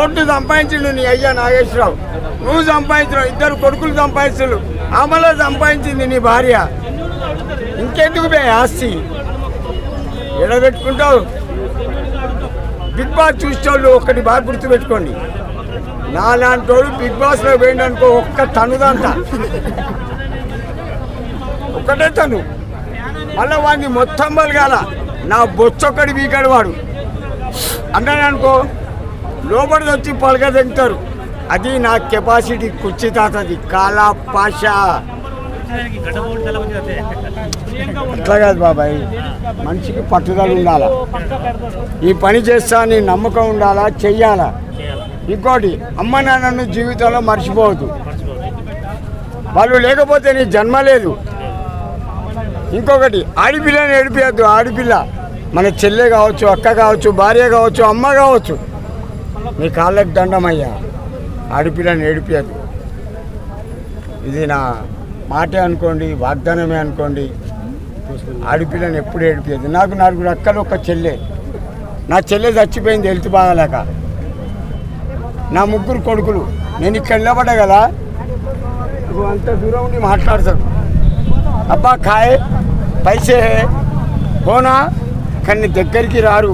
కోట్లు సంపాదించిండు నీ అయ్యా నాగేశ్వరరావు. నువ్వు సంపాదించినావు ఇద్దరు కొడుకులు సంపాదించు అమలో సంపాదించింది నీ భార్య. ఇంకెందుకు బే ఆస్తి? ఎడబెట్టుకుంటావు? బిగ్ బాస్ చూసేవాళ్ళు ఒక్కటి బాగా గుర్తుపెట్టుకోండి. నాలాంటోడు బిగ్ బాస్లో పోయిండు అనుకో ఒక్క తనుదంట ఒక్కటే తను. మళ్ళీ వాడిని మొత్తం బలగాల. నా బొచ్చొక్కడి వీకాడు వాడు. అన్నాడు అనుకో లోపలికి వచ్చి పలక తింటారు. అది నా కెపాసిటీ కుర్చీ తాతది కాలా పాష. అట్లా కాదు బాబాయ్. మనిషికి పట్టుదల ఉండాలా? ఈ పని చేస్తా నీ నమ్మకం ఉండాలా? చెయ్యాలా? ఇంకోటి అమ్మ నాన్నను జీవితంలో మర్చిపోవద్దు. వాళ్ళు లేకపోతే నీ జన్మ లేదు. ఇంకొకటి ఆడిపిల్లని ఏడిపియద్దు. ఆడిపిల్ల మన చెల్లె కావచ్చు అక్క కావచ్చు భార్య కావచ్చు అమ్మ కావచ్చు. మీ కాళ్ళకి దండమయ్యా. ఆడపిల్లని ఏడిపియద్దు ఇది నా మాటే అనుకోండి వాగ్దానమే అనుకోండి. ఆడపిల్లని ఎప్పుడు ఏడిపియద్దు నాకు నలుగురు అక్కలు ఒక చెల్లె. నా చెల్లె చచ్చిపోయింది హెల్త్ బాగాలేక. నా ముగ్గురు కొడుకులు. నేను ఇక్కడ నిలబడ్డా కదా? నువ్వు అంత దూరం ఉండి మాట్లాడతాడు. అబ్బా ఖాయే పైసే హే కానీ దగ్గరికి రారు.